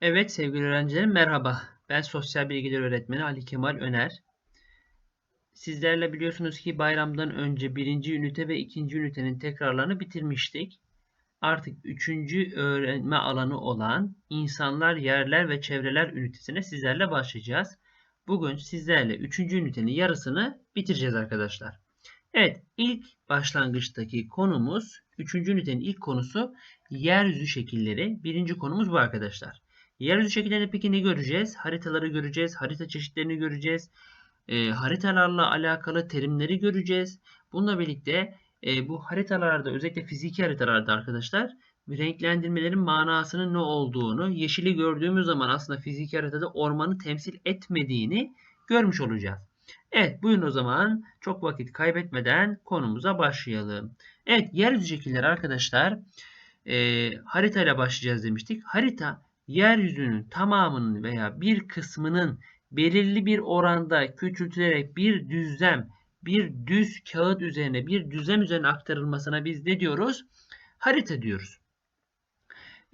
Evet sevgili öğrencilerim merhaba. Ben sosyal bilgiler öğretmeni Ali Kemal Öner. Sizlerle biliyorsunuz ki bayramdan önce birinci ünite ve ikinci ünitenin tekrarlarını bitirmiştik. Artık üçüncü öğrenme alanı olan insanlar, yerler ve çevreler ünitesine sizlerle başlayacağız. Bugün sizlerle üçüncü ünitenin yarısını bitireceğiz arkadaşlar. Evet ilk başlangıçtaki konumuz, üçüncü ünitenin ilk konusu yeryüzü şekilleri. Birinci konumuz bu arkadaşlar. Yeryüzü şekillerinde peki ne göreceğiz? Haritaları göreceğiz, harita çeşitlerini göreceğiz, e, haritalarla alakalı terimleri göreceğiz. Bununla birlikte e, bu haritalarda özellikle fiziki haritalarda arkadaşlar renklendirmelerin manasının ne olduğunu, yeşili gördüğümüz zaman aslında fiziki haritada ormanı temsil etmediğini görmüş olacağız. Evet buyurun o zaman çok vakit kaybetmeden konumuza başlayalım. Evet yeryüzü şekilleri arkadaşlar e, haritayla başlayacağız demiştik. Harita yeryüzünün tamamının veya bir kısmının belirli bir oranda küçültülerek bir düzlem, bir düz kağıt üzerine, bir düzlem üzerine aktarılmasına biz ne diyoruz? Harita diyoruz.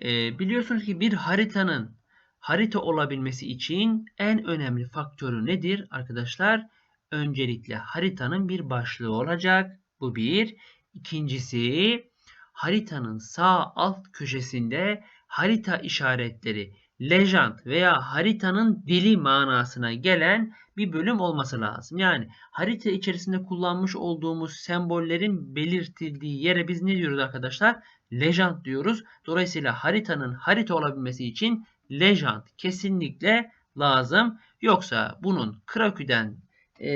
Ee, biliyorsunuz ki bir haritanın harita olabilmesi için en önemli faktörü nedir arkadaşlar? Öncelikle haritanın bir başlığı olacak. Bu bir. İkincisi haritanın sağ alt köşesinde harita işaretleri, legend veya haritanın dili manasına gelen bir bölüm olması lazım. Yani harita içerisinde kullanmış olduğumuz sembollerin belirtildiği yere biz ne diyoruz arkadaşlar? Legend diyoruz. Dolayısıyla haritanın harita olabilmesi için legend kesinlikle lazım. Yoksa bunun Krakü'den e,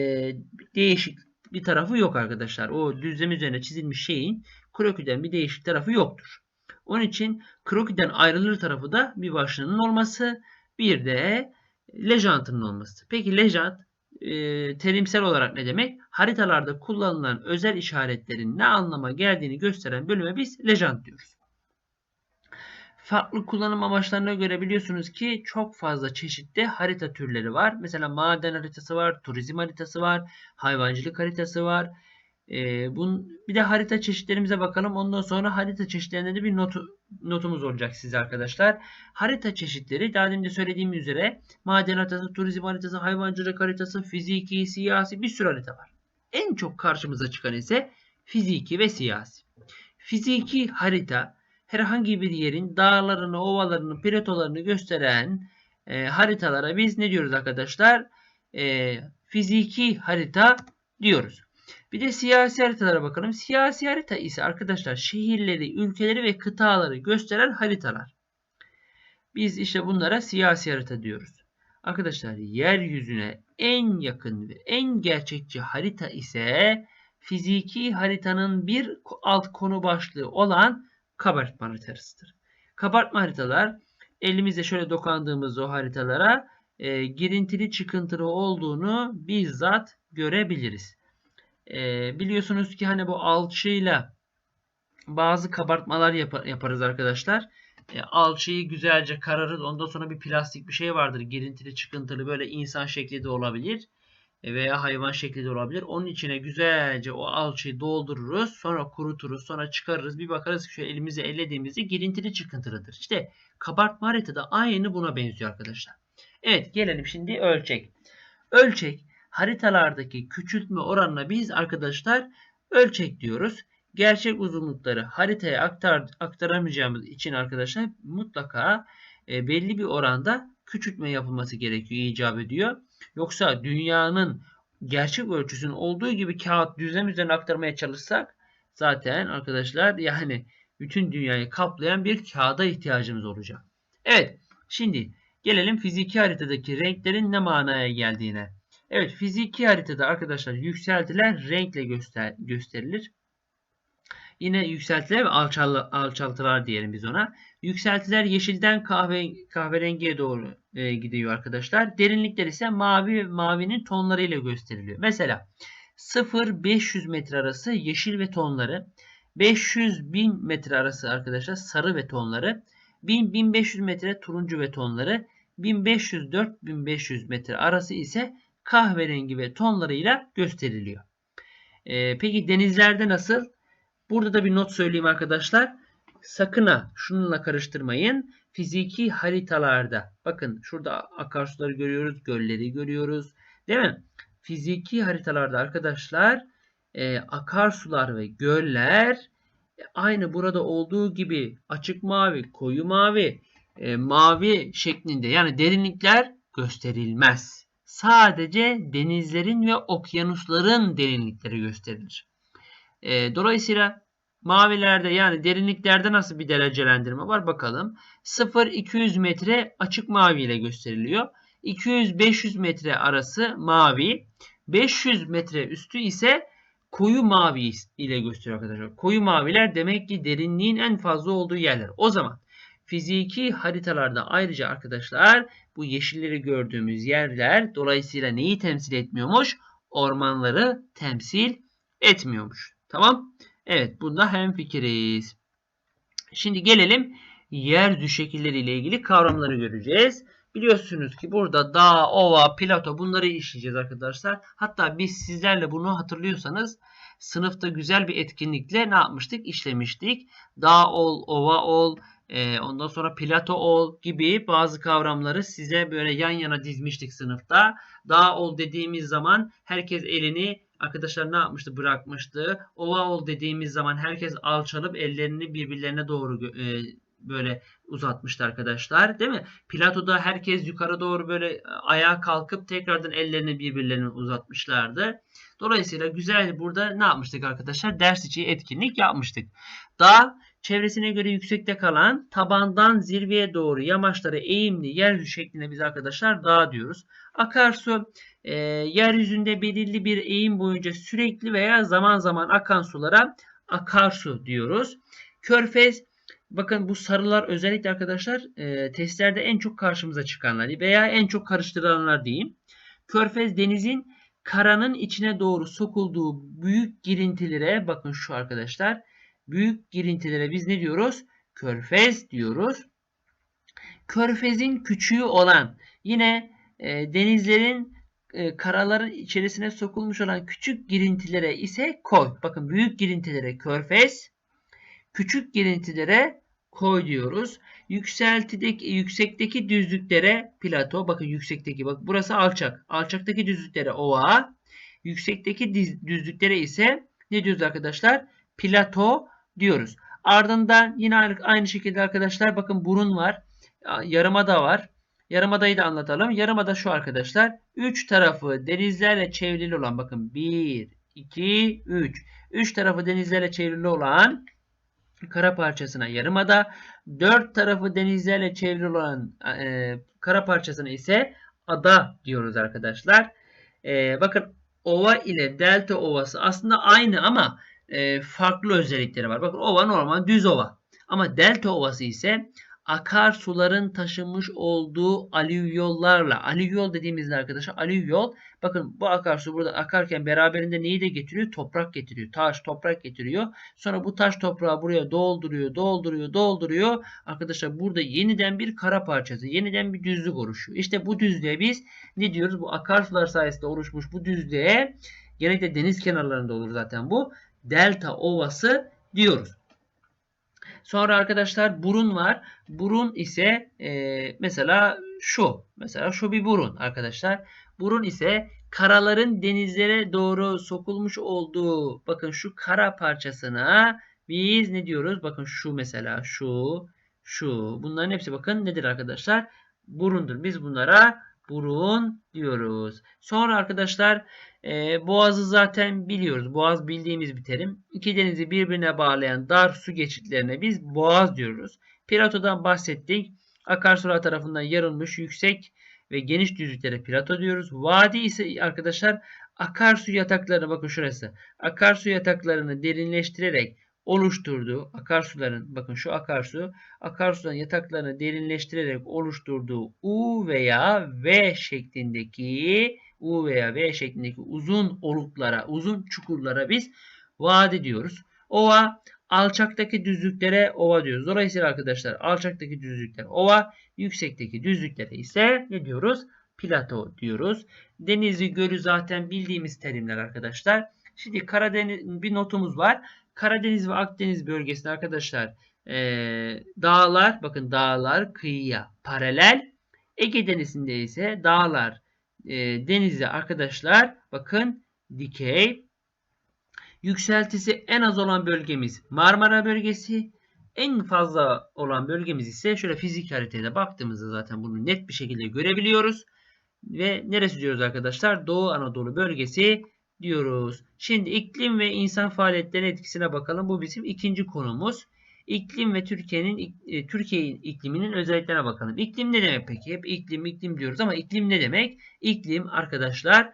değişik bir tarafı yok arkadaşlar. O düzlem üzerine çizilmiş şeyin Krakü'den bir değişik tarafı yoktur. Onun için krokiden ayrılır tarafı da bir başlığının olması bir de lejantının olması. Peki lejant e, terimsel olarak ne demek? Haritalarda kullanılan özel işaretlerin ne anlama geldiğini gösteren bölüme biz lejant diyoruz. Farklı kullanım amaçlarına göre biliyorsunuz ki çok fazla çeşitli harita türleri var. Mesela maden haritası var, turizm haritası var, hayvancılık haritası var, e, bun, bir de harita çeşitlerimize bakalım. Ondan sonra harita çeşitlerinde de bir notu, notumuz olacak size arkadaşlar. Harita çeşitleri daha önce söylediğim üzere maden haritası, turizm haritası, hayvancılık haritası, fiziki, siyasi bir sürü harita var. En çok karşımıza çıkan ise fiziki ve siyasi. Fiziki harita herhangi bir yerin dağlarını, ovalarını, platolarını gösteren e, haritalara biz ne diyoruz arkadaşlar? E, fiziki harita diyoruz. Bir de siyasi haritalara bakalım. Siyasi harita ise arkadaşlar şehirleri, ülkeleri ve kıtaları gösteren haritalar. Biz işte bunlara siyasi harita diyoruz. Arkadaşlar yeryüzüne en yakın ve en gerçekçi harita ise fiziki haritanın bir alt konu başlığı olan kabartma haritasıdır. Kabartma haritalar elimizde şöyle dokandığımız o haritalara e, girintili çıkıntılı olduğunu bizzat görebiliriz. E, biliyorsunuz ki hani bu alçıyla bazı kabartmalar yapar, yaparız arkadaşlar. E, alçıyı güzelce kararız. Ondan sonra bir plastik bir şey vardır. Girintili çıkıntılı böyle insan şekli de olabilir. E, veya hayvan şekli de olabilir. Onun içine güzelce o alçıyı doldururuz. Sonra kuruturuz. Sonra çıkarırız. Bir bakarız ki şöyle elimize ellediğimizde girintili çıkıntılıdır. İşte kabartma haritada aynı buna benziyor arkadaşlar. Evet gelelim şimdi ölçek. Ölçek haritalardaki küçültme oranına biz arkadaşlar ölçek diyoruz. Gerçek uzunlukları haritaya aktar, aktaramayacağımız için arkadaşlar mutlaka e, belli bir oranda küçültme yapılması gerekiyor, icap ediyor. Yoksa dünyanın gerçek ölçüsünün olduğu gibi kağıt düzlem üzerine aktarmaya çalışsak zaten arkadaşlar yani bütün dünyayı kaplayan bir kağıda ihtiyacımız olacak. Evet şimdi gelelim fiziki haritadaki renklerin ne manaya geldiğine. Evet fiziki haritada arkadaşlar yükseltiler renkle göster gösterilir. Yine yükseltiler ve alçal alçaltılar diyelim biz ona. Yükseltiler yeşilden kahve kahverengiye doğru e, gidiyor arkadaşlar. Derinlikler ise mavi mavinin tonlarıyla gösteriliyor. Mesela 0-500 metre arası yeşil ve tonları. 500-1000 metre arası arkadaşlar sarı ve tonları. 1000-1500 metre turuncu ve tonları. 1500-4500 metre arası ise kahverengi ve tonlarıyla gösteriliyor. Ee, peki denizlerde nasıl? Burada da bir not söyleyeyim arkadaşlar. Sakın ha şununla karıştırmayın. fiziki haritalarda bakın şurada akarsuları görüyoruz, gölleri görüyoruz. Değil mi? Fiziki haritalarda arkadaşlar e, akarsular ve göller e, aynı burada olduğu gibi açık mavi, koyu mavi, e, mavi şeklinde yani derinlikler gösterilmez. Sadece denizlerin ve okyanusların derinlikleri gösterilir. E, dolayısıyla mavilerde yani derinliklerde nasıl bir derecelendirme var bakalım. 0-200 metre açık mavi ile gösteriliyor. 200-500 metre arası mavi. 500 metre üstü ise koyu mavi ile gösteriyor arkadaşlar. Koyu maviler demek ki derinliğin en fazla olduğu yerler. O zaman fiziki haritalarda ayrıca arkadaşlar bu yeşilleri gördüğümüz yerler dolayısıyla neyi temsil etmiyormuş? Ormanları temsil etmiyormuş. Tamam? Evet bunda hemfikiriz. Şimdi gelelim yeryüzü şekilleriyle ilgili kavramları göreceğiz. Biliyorsunuz ki burada dağ, ova, plato bunları işleyeceğiz arkadaşlar. Hatta biz sizlerle bunu hatırlıyorsanız sınıfta güzel bir etkinlikle ne yapmıştık? İşlemiştik. Dağ ol, ova ol, e, ondan sonra plato ol gibi bazı kavramları size böyle yan yana dizmiştik sınıfta. Dağ ol dediğimiz zaman herkes elini arkadaşlar ne yapmıştı? Bırakmıştı. Ova ol dediğimiz zaman herkes alçalıp ellerini birbirlerine doğru e, böyle uzatmıştı arkadaşlar. Değil mi? Plato'da herkes yukarı doğru böyle ayağa kalkıp tekrardan ellerini birbirlerine uzatmışlardı. Dolayısıyla güzel burada ne yapmıştık arkadaşlar? Ders içi etkinlik yapmıştık. Dağ çevresine göre yüksekte kalan tabandan zirveye doğru yamaçları eğimli yeryüzü şeklinde biz arkadaşlar dağ diyoruz. Akarsu e, yeryüzünde belirli bir eğim boyunca sürekli veya zaman zaman akan sulara akarsu diyoruz. Körfez bakın bu sarılar özellikle arkadaşlar e, testlerde en çok karşımıza çıkanlar veya en çok karıştırılanlar diyeyim. Körfez denizin karanın içine doğru sokulduğu büyük girintilere bakın şu arkadaşlar. Büyük girintilere biz ne diyoruz? Körfez diyoruz. Körfezin küçüğü olan yine e, denizlerin e, karaların içerisine sokulmuş olan küçük girintilere ise koy. Bakın büyük girintilere körfez, küçük girintilere koy diyoruz. Yükseltideki, yüksekteki düzlüklere plato. Bakın yüksekteki bak burası alçak. Alçaktaki düzlüklere ova. Yüksekteki düzlüklere ise ne diyoruz arkadaşlar? Plato diyoruz. Ardından yine aynı şekilde arkadaşlar bakın burun var. Yarımada var. Yarımadayı da anlatalım. Yarımada şu arkadaşlar. 3 tarafı denizlerle çevrili olan bakın 1, 2, 3. 3 tarafı denizlerle çevrili olan kara parçasına yarımada. 4 tarafı denizlerle çevrili olan e, kara parçasına ise ada diyoruz arkadaşlar. E, bakın ova ile delta ovası aslında aynı ama e, farklı özellikleri var. Bakın ova normal düz ova. Ama delta ovası ise akarsuların taşımış olduğu alüvyollarla. Alüvyol dediğimizde arkadaşlar alüvyol bakın bu akarsu burada akarken beraberinde neyi de getiriyor? Toprak getiriyor. Taş, toprak getiriyor. Sonra bu taş toprağı buraya dolduruyor, dolduruyor, dolduruyor. Arkadaşlar burada yeniden bir kara parçası, yeniden bir düzlük oluşuyor. İşte bu düzlüğe biz ne diyoruz? Bu akarsular sayesinde oluşmuş bu düzlüğe genellikle deniz kenarlarında olur zaten bu. Delta ovası diyoruz. Sonra arkadaşlar burun var. Burun ise e, mesela şu. Mesela şu bir burun arkadaşlar. Burun ise karaların denizlere doğru sokulmuş olduğu bakın şu kara parçasına biz ne diyoruz? Bakın şu mesela şu şu bunların hepsi bakın nedir arkadaşlar? Burundur. Biz bunlara burun diyoruz. Sonra arkadaşlar e, boğazı zaten biliyoruz. Boğaz bildiğimiz bir terim. İki denizi birbirine bağlayan dar su geçitlerine biz boğaz diyoruz. Platodan bahsettik. Akarsular tarafından yarılmış yüksek ve geniş düzlüklere plato diyoruz. Vadi ise arkadaşlar akarsu yataklarını bakın şurası. Akarsu yataklarını derinleştirerek oluşturduğu akarsuların bakın şu akarsu akarsuların yataklarını derinleştirerek oluşturduğu U veya V şeklindeki U veya V şeklindeki uzun oluklara, uzun çukurlara biz vadi diyoruz. Ova alçaktaki düzlüklere ova diyoruz. Dolayısıyla arkadaşlar alçaktaki düzlükler ova, yüksekteki düzlüklere ise ne diyoruz? Plato diyoruz. Denizi, gölü zaten bildiğimiz terimler arkadaşlar. Şimdi Karadeniz bir notumuz var. Karadeniz ve Akdeniz bölgesinde arkadaşlar Ee, dağlar bakın dağlar kıyıya paralel. Ege Denizi'nde ise dağlar e, denize arkadaşlar bakın dikey. Yükseltisi en az olan bölgemiz Marmara bölgesi. En fazla olan bölgemiz ise şöyle fizik haritaya baktığımızda zaten bunu net bir şekilde görebiliyoruz. Ve neresi diyoruz arkadaşlar? Doğu Anadolu bölgesi diyoruz. Şimdi iklim ve insan faaliyetlerinin etkisine bakalım. Bu bizim ikinci konumuz. İklim ve Türkiye'nin e, Türkiye ikliminin özelliklerine bakalım. İklim ne demek peki? Hep iklim iklim diyoruz ama iklim ne demek? İklim arkadaşlar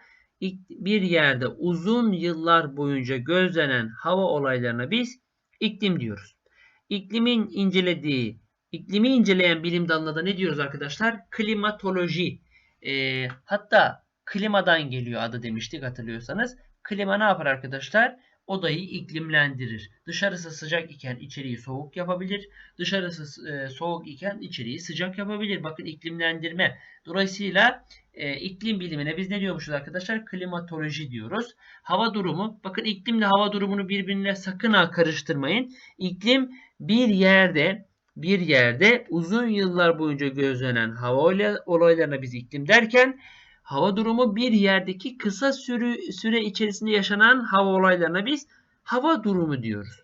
bir yerde uzun yıllar boyunca gözlenen hava olaylarına biz iklim diyoruz. İklimin incelediği, iklimi inceleyen bilim dalına da ne diyoruz arkadaşlar? Klimatoloji. E, hatta klimadan geliyor adı demiştik hatırlıyorsanız. Klima ne yapar arkadaşlar? Odayı iklimlendirir. Dışarısı sıcak iken içeriği soğuk yapabilir. Dışarısı e, soğuk iken içeriği sıcak yapabilir. Bakın iklimlendirme. Dolayısıyla e, iklim bilimine biz ne diyormuşuz arkadaşlar? Klimatoloji diyoruz. Hava durumu. Bakın iklimle hava durumunu birbirine sakın ha karıştırmayın. İklim bir yerde bir yerde uzun yıllar boyunca gözlenen hava olaylarına biz iklim derken hava durumu bir yerdeki kısa süre, süre içerisinde yaşanan hava olaylarına biz hava durumu diyoruz.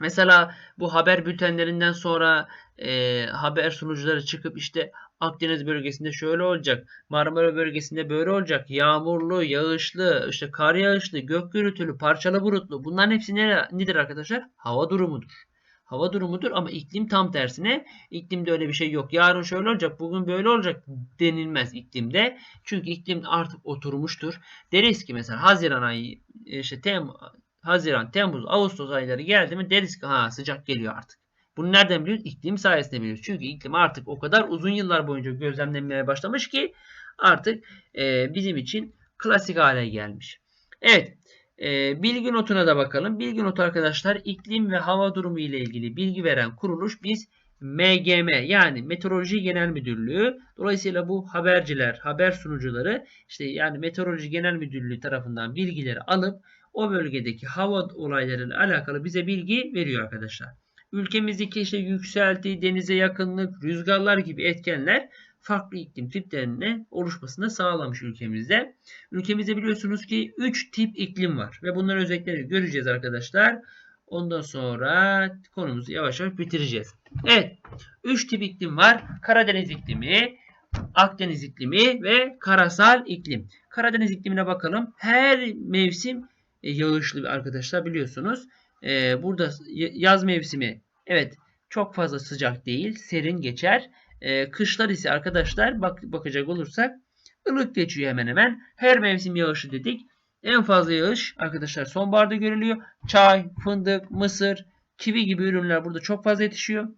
Mesela bu haber bültenlerinden sonra e, haber sunucuları çıkıp işte Akdeniz bölgesinde şöyle olacak, Marmara bölgesinde böyle olacak, yağmurlu, yağışlı, işte kar yağışlı, gök gürültülü, parçalı bulutlu bunların hepsi nedir arkadaşlar? Hava durumudur hava durumudur ama iklim tam tersine iklimde öyle bir şey yok. Yarın şöyle olacak, bugün böyle olacak denilmez iklimde. Çünkü iklim artık oturmuştur. Deriz ki mesela Haziran ayı işte Tem Haziran, Temmuz, Ağustos ayları geldi mi deriz ki ha sıcak geliyor artık. Bunu nereden biliyoruz? İklim sayesinde biliyoruz. Çünkü iklim artık o kadar uzun yıllar boyunca gözlemlenmeye başlamış ki artık e, bizim için klasik hale gelmiş. Evet. E, bilgi notuna da bakalım. Bilgi notu arkadaşlar iklim ve hava durumu ile ilgili bilgi veren kuruluş biz MGM yani Meteoroloji Genel Müdürlüğü. Dolayısıyla bu haberciler, haber sunucuları işte yani Meteoroloji Genel Müdürlüğü tarafından bilgileri alıp o bölgedeki hava olaylarıyla alakalı bize bilgi veriyor arkadaşlar. Ülkemizdeki işte yükselti, denize yakınlık, rüzgarlar gibi etkenler farklı iklim tiplerine oluşmasını sağlamış ülkemizde. Ülkemizde biliyorsunuz ki 3 tip iklim var ve bunların özelliklerini göreceğiz arkadaşlar. Ondan sonra konumuzu yavaş yavaş bitireceğiz. Evet. 3 tip iklim var. Karadeniz iklimi, Akdeniz iklimi ve karasal iklim. Karadeniz iklimine bakalım. Her mevsim e, yağışlı arkadaşlar biliyorsunuz. Ee, burada yaz mevsimi evet çok fazla sıcak değil. Serin geçer. E, kışlar ise arkadaşlar bak, bakacak olursak ılık geçiyor hemen hemen. Her mevsim yağışı dedik. En fazla yağış arkadaşlar sonbaharda görülüyor. Çay, fındık, mısır, kivi gibi ürünler burada çok fazla yetişiyor.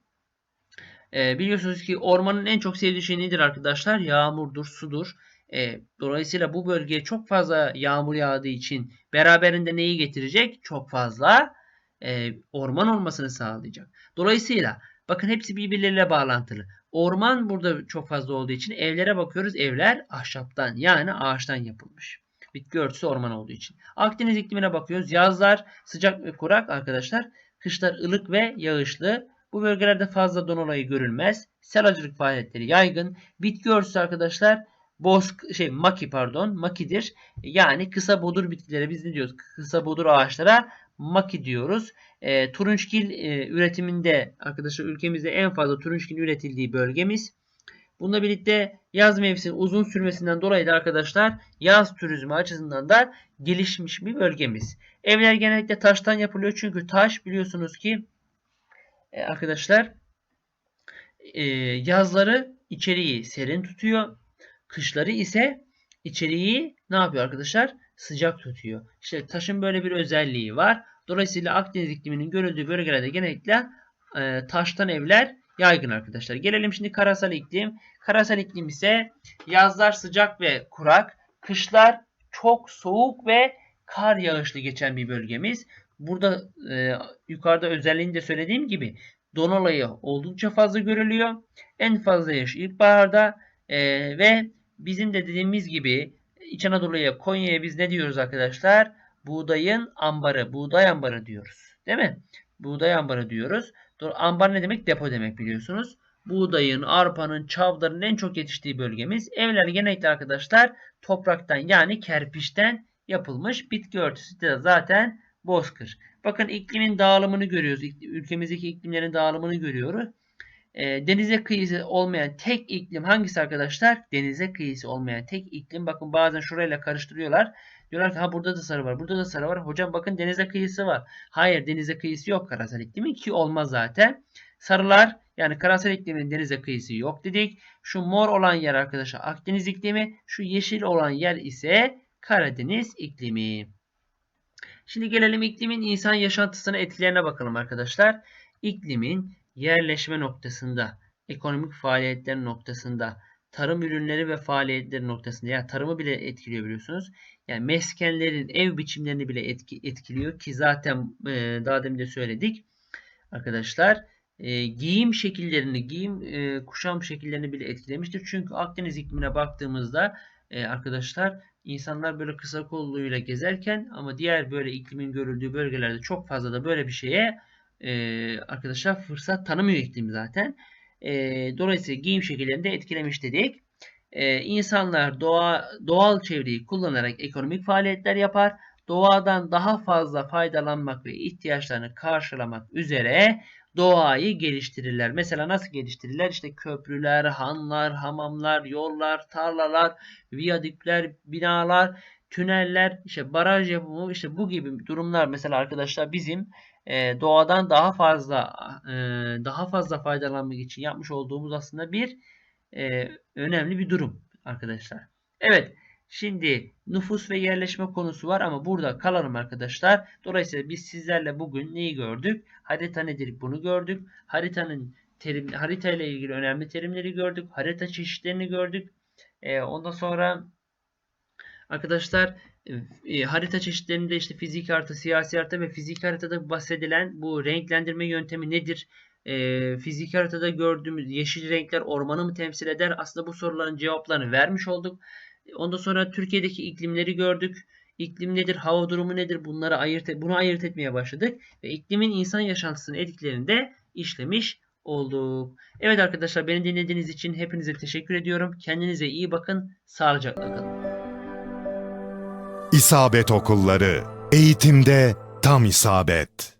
E, biliyorsunuz ki ormanın en çok sevdiği şey nedir arkadaşlar? Yağmurdur, sudur. E, dolayısıyla bu bölgeye çok fazla yağmur yağdığı için beraberinde neyi getirecek? Çok fazla e, orman olmasını sağlayacak. Dolayısıyla bakın hepsi birbirleriyle bağlantılı. Orman burada çok fazla olduğu için evlere bakıyoruz. Evler ahşaptan yani ağaçtan yapılmış. Bitki örtüsü orman olduğu için. Akdeniz iklimine bakıyoruz. Yazlar sıcak ve kurak arkadaşlar. Kışlar ılık ve yağışlı. Bu bölgelerde fazla don olayı görülmez. Selacılık faaliyetleri yaygın. Bitki örtüsü arkadaşlar boz şey maki pardon makidir. Yani kısa bodur bitkilere biz ne diyoruz? Kısa bodur ağaçlara maki diyoruz. E, turunçgil e, üretiminde arkadaşlar ülkemizde en fazla turunçgil üretildiği bölgemiz. Bununla birlikte yaz mevsimi uzun sürmesinden dolayı da arkadaşlar yaz turizmi açısından da gelişmiş bir bölgemiz. Evler genellikle taştan yapılıyor çünkü taş biliyorsunuz ki e, arkadaşlar e, yazları içeriği serin tutuyor. Kışları ise içeriği ne yapıyor arkadaşlar? Sıcak tutuyor. İşte taşın böyle bir özelliği var. Dolayısıyla Akdeniz ikliminin görüldüğü bölgelerde genellikle e, taştan evler yaygın arkadaşlar. Gelelim şimdi karasal iklim. Karasal iklim ise yazlar sıcak ve kurak, kışlar çok soğuk ve kar yağışlı geçen bir bölgemiz. Burada e, yukarıda özelliğini de söylediğim gibi don oldukça fazla görülüyor. En fazla yağış ilkbaharda e, ve bizim de dediğimiz gibi İç Anadolu'ya, Konya'ya biz ne diyoruz arkadaşlar? Buğdayın ambarı, buğday ambarı diyoruz. Değil mi? Buğday ambarı diyoruz. Doğru. Ambar ne demek? Depo demek biliyorsunuz. Buğdayın, arpanın, çavdarın en çok yetiştiği bölgemiz. Evler genellikle arkadaşlar topraktan yani kerpiçten yapılmış. Bitki örtüsü de zaten bozkır. Bakın iklimin dağılımını görüyoruz. Ülkemizdeki iklimlerin dağılımını görüyoruz. E, denize kıyısı olmayan tek iklim hangisi arkadaşlar? Denize kıyısı olmayan tek iklim. Bakın bazen şurayla karıştırıyorlar. Diyorlar ki ha burada da sarı var. Burada da sarı var. Hocam bakın denize kıyısı var. Hayır denize kıyısı yok karasal iklimin ki olmaz zaten. Sarılar yani karasal iklimin denize kıyısı yok dedik. Şu mor olan yer arkadaşlar Akdeniz iklimi. Şu yeşil olan yer ise Karadeniz iklimi. Şimdi gelelim iklimin insan yaşantısına etkilerine bakalım arkadaşlar. İklimin yerleşme noktasında, ekonomik faaliyetler noktasında, tarım ürünleri ve faaliyetleri noktasında yani tarımı bile etkiliyor biliyorsunuz. Yani meskenlerin, ev biçimlerini bile etki, etkiliyor ki zaten e, daha demin de söyledik. Arkadaşlar e, giyim şekillerini, giyim e, kuşam şekillerini bile etkilemiştir. Çünkü Akdeniz iklimine baktığımızda e, arkadaşlar insanlar böyle kısa kolluyla gezerken ama diğer böyle iklimin görüldüğü bölgelerde çok fazla da böyle bir şeye e, arkadaşlar fırsat tanımıyor iklim zaten. E, dolayısıyla giyim şekillerini de etkilemiş dedik. E, insanlar doğa, doğal çevreyi kullanarak ekonomik faaliyetler yapar. Doğadan daha fazla faydalanmak ve ihtiyaçlarını karşılamak üzere doğayı geliştirirler. Mesela nasıl geliştirirler? İşte köprüler, hanlar, hamamlar, yollar, tarlalar, viyadükler, binalar, tüneller, işte baraj yapımı, işte bu gibi durumlar mesela arkadaşlar bizim e, doğadan daha fazla e, daha fazla faydalanmak için yapmış olduğumuz aslında bir e, önemli bir durum arkadaşlar. Evet. Şimdi nüfus ve yerleşme konusu var ama burada kalalım arkadaşlar. Dolayısıyla biz sizlerle bugün neyi gördük? Harita nedir bunu gördük. Haritanın terim, harita ile ilgili önemli terimleri gördük. Harita çeşitlerini gördük. E, ondan sonra arkadaşlar e, harita çeşitlerinde işte fizik harita, siyasi harita ve fizik haritada bahsedilen bu renklendirme yöntemi nedir? E, fizik haritada gördüğümüz yeşil renkler ormanı mı temsil eder? Aslında bu soruların cevaplarını vermiş olduk. Ondan sonra Türkiye'deki iklimleri gördük. İklim nedir? Hava durumu nedir? Bunları ayırt bunu ayırt etmeye başladık ve iklimin insan yaşantısının etkilerini de işlemiş olduk. Evet arkadaşlar beni dinlediğiniz için hepinize teşekkür ediyorum. Kendinize iyi bakın. Sağlıcakla kalın. İsabet Okulları. Eğitimde Tam İsabet